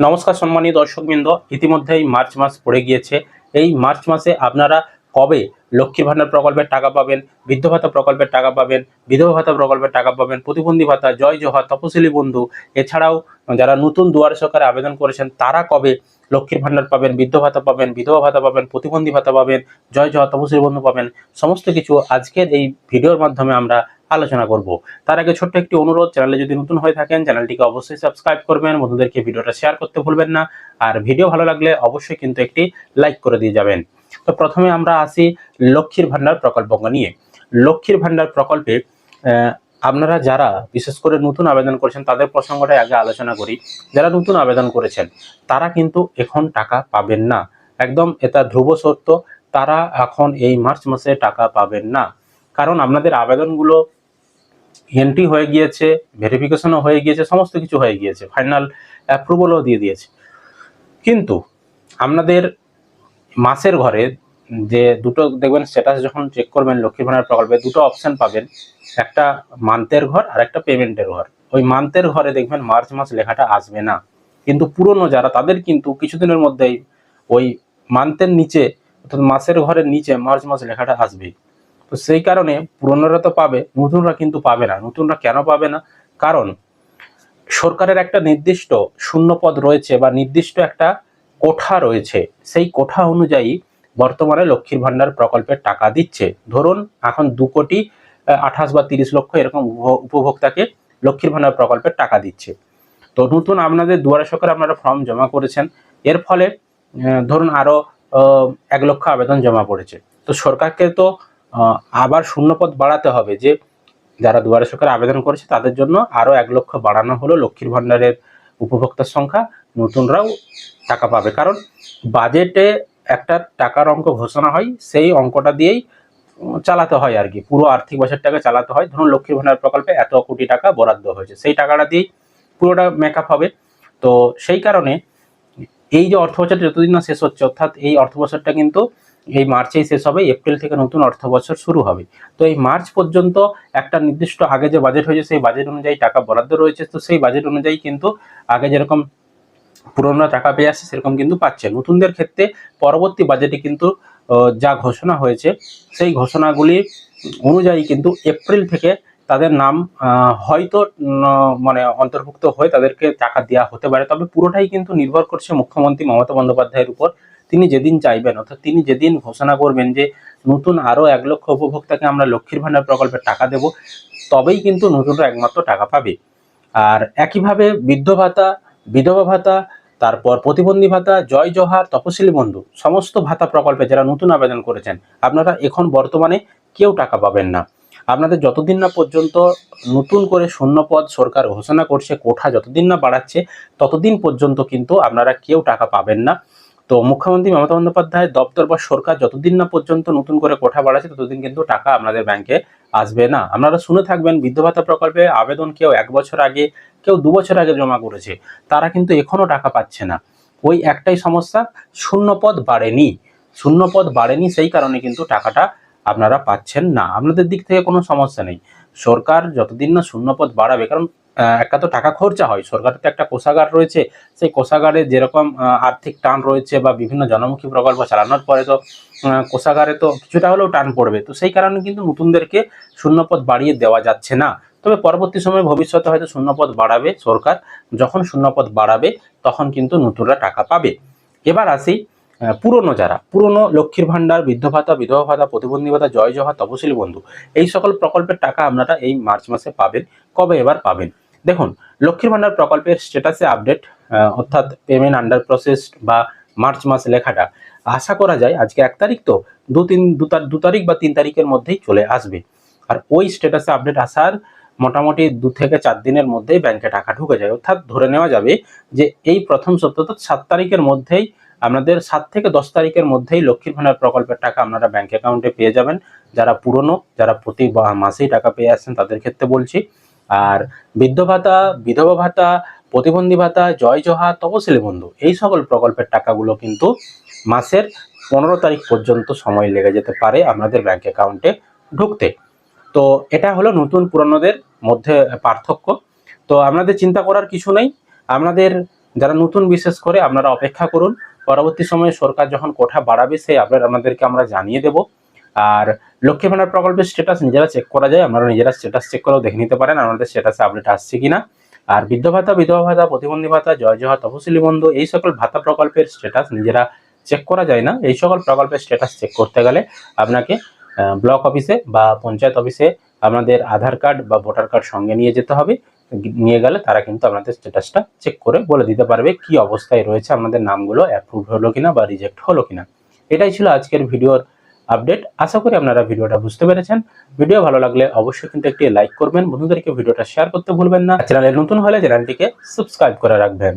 নমস্কার সম্মানীয় দর্শকবৃন্দ, ইতিমধ্যেই মার্চ মাস পড়ে গিয়েছে। এই মার্চ মাসে আপনারা কবে লক্ষ্মী ভাণ্ডার প্রকল্পের টাকা পাবেন, বৃদ্ধ ভাতা প্রকল্পের টাকা পাবেন, বিধবা ভাতা প্রকল্পের টাকা পাবেন, প্রতিবন্ধী ভাতা, জয় জোহার, তপশিলি বন্ধু, এছাড়াও যারা নতুন দুয়ারে সরকারে আবেদন করেছেন, তারা কবে লক্ষ্মীর ভাণ্ডার পাবেন, বৃদ্ধ ভাতা পাবেন, বিধবা ভাতা পাবেন, প্রতিবন্ধী ভাতা পাবেন, জয় জোহার, তপশিলি বন্ধু পাবেন, সমস্ত কিছু আজকের এই ভিডিওর মাধ্যমে আমরা আলোচনা করব। তার আগে ছোট্ট একটি অনুরোধ, চ্যানেলে যদি নতুন হয়ে থাকেন, চ্যানেলটিকে অবশ্যই সাবস্ক্রাইব করবেন, বন্ধুদেরকে ভিডিওটা শেয়ার করতে ভুলবেন না, আর ভিডিও ভালো লাগলে অবশ্যই কিন্তু একটি লাইক করে দিয়ে যাবেন। তো প্রথমে আমরা আসি লক্ষ্মীর ভাণ্ডার প্রকল্প নিয়ে। লক্ষ্মীর ভাণ্ডার প্রকল্পে আপনারা যারা বিশেষ করে নতুন আবেদন করেছেন, তাদের প্রসঙ্গটা আগে আলোচনা করি। যারা নতুন আবেদন করেছেন, তারা কিন্তু এখন টাকা পাবেন না। একদম এটা ধ্রুব সত্য, তারা এখন এই মার্চ মাসে টাকা পাবেন না। কারণ আপনাদের আবেদনগুলো এন্ট্রি হয়ে গিয়েছে ভেরিফিকেশনও হয়ে গিয়েছে, সমস্ত কিছু হয়ে গিয়েছে ফাইনাল অ্যাপ্রুভালও দিয়ে দিয়েছে। কিন্তু আপনাদের মাসের ঘরে যে দুটো দেখবেন স্ট্যাটাস যখন চেক করবেন, লক্ষ্মী ভাণ্ডার প্রকল্পে দুটো অপশান পাবেন, একটা মান্থের ঘর আর একটা পেমেন্টের ঘর। ওই মান্থের ঘরে দেখবেন মার্চ মাস লেখাটা আসবে না। কিন্তু পুরনো যারা, তাদের কিন্তু কিছুদিনের মধ্যেই ওই মান্থের নিচে, অর্থাৎ মাসের ঘরের নিচে মার্চ মাস লেখাটা আসবে তো সেই কারণে পুরনোরা তো পাবে নতুনরা কিন্তু পাবে না। নতুনরা কেন পাবে না? কারণ সরকারের একটা নির্দিষ্ট শূন্যপদ রয়েছে বা নির্দিষ্ট একটা কোঠা রয়েছে। সেই কোঠা অনুযায়ী বর্তমানে লক্ষ্মীর ভাণ্ডার প্রকল্পের টাকা দিচ্ছে। ধরুন এখন দু কোটি আঠাশ বা তিরিশ লক্ষ এরকম উপ- উপভোক্তাকে লক্ষ্মীর ভাণ্ডার প্রকল্পের টাকা দিচ্ছে। তো নতুন আপনাদের দুয়ারে সরকার আপনারা ফর্ম জমা করেছেন। এর ফলে ধরুন আরও আহ, এক লক্ষ আবেদন জমা পড়েছে। তো সরকারকে তো আবার শূন্যপদ বাড়াতে হবে যে যারা দুয়ারে সরকার আবেদন করেছে তাদের জন্য আরও এক লক্ষ বাড়ানো হলো লক্ষ্মীর ভাণ্ডারের উপভোক্তার সংখ্যা। নতুনরাও টাকা পাবে। কারণ বাজেটে একটা টাকার অঙ্ক ঘোষণা হয়, সেই অঙ্কটা দিয়েই চালাতে হয় আর কি। পুরো আর্থিক বছরটাকে চালাতে হয়। ধরুন লক্ষ্মীর ভাণ্ডার প্রকল্পে এত কোটি টাকা বরাদ্দ হয়েছে। সেই টাকাটা দিয়েই পুরোটা মেকআপ হবে। তো সেই কারণে এই যে অর্থ বছরটা যতদিন না শেষ হচ্ছে, অর্থাৎ এই অর্থ বছরটা কিন্তু এই মার্চেই শেষ হবে, এপ্রিল থেকে নতুন অর্থ বছর শুরু হবে। তো এই মার্চ পর্যন্ত একটা নির্দিষ্ট আগে যে বাজেট হয়েছে, সেই বাজেট অনুযায়ী টাকা বরাদ্দ রয়েছে। তো সেই বাজেট অনুযায়ী কিন্তু আগে যেরকম পুরোনো টাকা পেয়ে আসছে, সেরকম কিন্তু পাচ্ছে। নতুনদের ক্ষেত্রে পরবর্তী বাজেটে কিন্তু যা ঘোষণা হয়েছে, সেই ঘোষণাগুলি অনুযায়ী কিন্তু এপ্রিল থেকে তাদের নাম হয়তো মানে অন্তর্ভুক্ত হয়ে তাদেরকে টাকা দেওয়া হতে পারে। তবে পুরোটাই কিন্তু নির্ভর করছে মুখ্যমন্ত্রী মমতা বন্দ্যোপাধ্যায়ের উপর। তিনি যেদিন চাইবেন, অর্থাৎ তিনি যেদিন ঘোষণা করবেন যে নতুন আরও এক লক্ষ উপভোক্তাকে আমরা লক্ষ্মীর ভাণ্ডার প্রকল্পের টাকা দেব, তবেই কিন্তু নতুনরা একমাত্র টাকা পাবে। আর একইভাবে বৃদ্ধ ভাতা, বিধবা ভাতা, তারপর প্রতিবন্ধী ভাতা, জয় জোহার, তপশিলি বন্ধু, সমস্ত ভাতা প্রকল্পে যারা নতুন আবেদন করেছেন, আপনারা এখন বর্তমানে কেউ টাকা পাবেন না। আপনাদের যতদিন না পর্যন্ত নতুন করে শূন্যপদ সরকার ঘোষণা করছে, কোঠা যতদিন না বাড়াচ্ছে, ততদিন পর্যন্ত কিন্তু আপনারা কেউ টাকা পাবেন না। তো মুখ্যমন্ত্রী মমতা বন্দ্যোপাধ্যায় দপ্তর বা সরকার যতদিন না পর্যন্ত নতুন করে কোঠা বাড়াচ্ছে, ততদিন কিন্তু টাকা আপনাদের ব্যাংকে আসবে না। আপনারা শুনে থাকবেন, বৃদ্ধ ভাতা প্রকল্পে আবেদন কেউ এক বছর আগে, কেউ দু বছর আগে জমা করেছে। তারা কিন্তু এখনও টাকা পাচ্ছে না। ওই একটাই সমস্যা, শূন্যপদ বাড়েনি। শূন্যপদ বাড়েনি সেই কারণে কিন্তু টাকাটা আপনারা পাচ্ছেন না। আপনাদের দিক থেকে কোনো সমস্যা নেই। সরকার যতদিন না শূন্যপদ বাড়াবে, কারণ একটা তো টাকা খরচা হয়। সরকারের তো একটা কোষাগার রয়েছে। সেই কোষাগারে যেরকম আর্থিক টান রয়েছে বা বিভিন্ন জনমুখী প্রকল্প চালানোর পরে তো কোষাগারে তো কিছুটা হলেও টান পড়বে। তো সেই কারণে কিন্তু নতুনদেরকে শূন্যপদ বাড়িয়ে দেওয়া যাচ্ছে না। তবে পরবর্তী সময়ে ভবিষ্যতে হয়তো শূন্যপদ বাড়াবে সরকার। যখন শূন্যপদ বাড়াবে, তখন কিন্তু নতুনরা টাকা পাবে। এবার আসি পুরনো যারা, পুরনো লক্ষ্মীর ভাণ্ডার বৃদ্ধ ভাতা বিধবা ভাতা প্রতিবন্ধী ভাতা জয় জহা তপশিলি বন্ধু, এই সকল প্রকল্পের টাকা আপনারা এই মার্চ মাসে পাবেন, কবে এবার পাবেন? দেখুন, লক্ষ্মীর ভাণ্ডার প্রকল্পের স্ট্যাটাসে আপডেট অর্থাৎ পেমেন্ট আন্ডার প্রসেস বা মার্চ মাস লেখাটা, আশা করা যায় আজকে এক তারিখ তো, দু তিন, দু তার- দু তারিখ বা তিন তারিখের মধ্যেই চলে আসবে। আর ওই স্ট্যাটাসে আপডেট আসার মোটামুটি দু থেকে চার দিনের মধ্যেই ব্যাংকে টাকা ঢুকে যায়। অর্থাৎ ধরে নেওয়া যাবে যে এই প্রথম সপ্তাহ সাত তারিখের মধ্যেই আপনাদের সাত থেকে দশ তারিখের মধ্যেই লক্ষ্মীর ভাণ্ডার প্রকল্পের টাকা আপনারা ব্যাঙ্ক অ্যাকাউন্টে পেয়ে যাবেন। যারা পুরনো, যারা প্রতি মাসেই টাকা পেয়ে আসছেন তাদের ক্ষেত্রে বলছি। আর বৃদ্ধ ভাতা, বিধবা ভাতা, প্রতিবন্ধী ভাতা, জয় জহা তপশিলি বন্ধু, এই সকল প্রকল্পের টাকাগুলো কিন্তু মাসের পনেরো তারিখ পর্যন্ত সময় লেগে যেতে পারে আপনাদের ব্যাঙ্ক অ্যাকাউন্টে ঢুকতে। তো এটা হলো নতুন পুরনোদের মধ্যে পার্থক্য। তো আপনাদের চিন্তা করার কিছু নেই। আপনাদের যারা নতুন বিশেষ করে আপনারা অপেক্ষা করুন। পরবর্তী সময়ে সরকার যখন কোঠা বাড়াবে সেই আপডেট আপনাদেরকে আমরা জানিয়ে দেব। আর লক্ষ্মী ভান্ডার প্রকল্পের স্ট্যাটাস নিজেরা চেক করা যায়, আপনারা নিজেরা স্ট্যাটাস চেক করেও দেখে নিতে পারেন আমাদের স্ট্যাটাসে আপডেট আসছে কিনা। আর বৃদ্ধ ভাতা, বিধবা ভাতা, প্রতিবন্ধী ভাতা, জয় জহা, তপশিলি বন্ধু, এই সকল ভাতা প্রকল্পের স্ট্যাটাস নিজেরা চেক করা যায় না। এই সকল প্রকল্পের স্ট্যাটাস চেক করতে গেলে আপনাকে ব্লক অফিসে বা পঞ্চায়েত অফিসে আপনাদের আধার কার্ড বা ভোটার কার্ড সঙ্গে নিয়ে যেতে হবে। নিয়ে গেলে তারা কিন্তু আপনাদের স্ট্যাটাসটা চেক করে বলে দিতে পারবে কি অবস্থায় রয়েছে, আমাদের নামগুলো অ্যাপ্রুভ হলো কিনা বা রিজেক্ট হলো কিনা। এটাই ছিল আজকের ভিডিওর আপডেট আশা করি আপনারা ভিডিওটা বুঝতে পেরেছেন। ভিডিও ভালো লাগলে অবশ্যই কিন্তু একটি লাইক করবেন। বন্ধুদেরকে ভিডিওটা শেয়ার করতে ভুলবেন না। চ্যানেলে নতুন হলে চ্যানেলটিকে সাবস্ক্রাইব করে রাখবেন।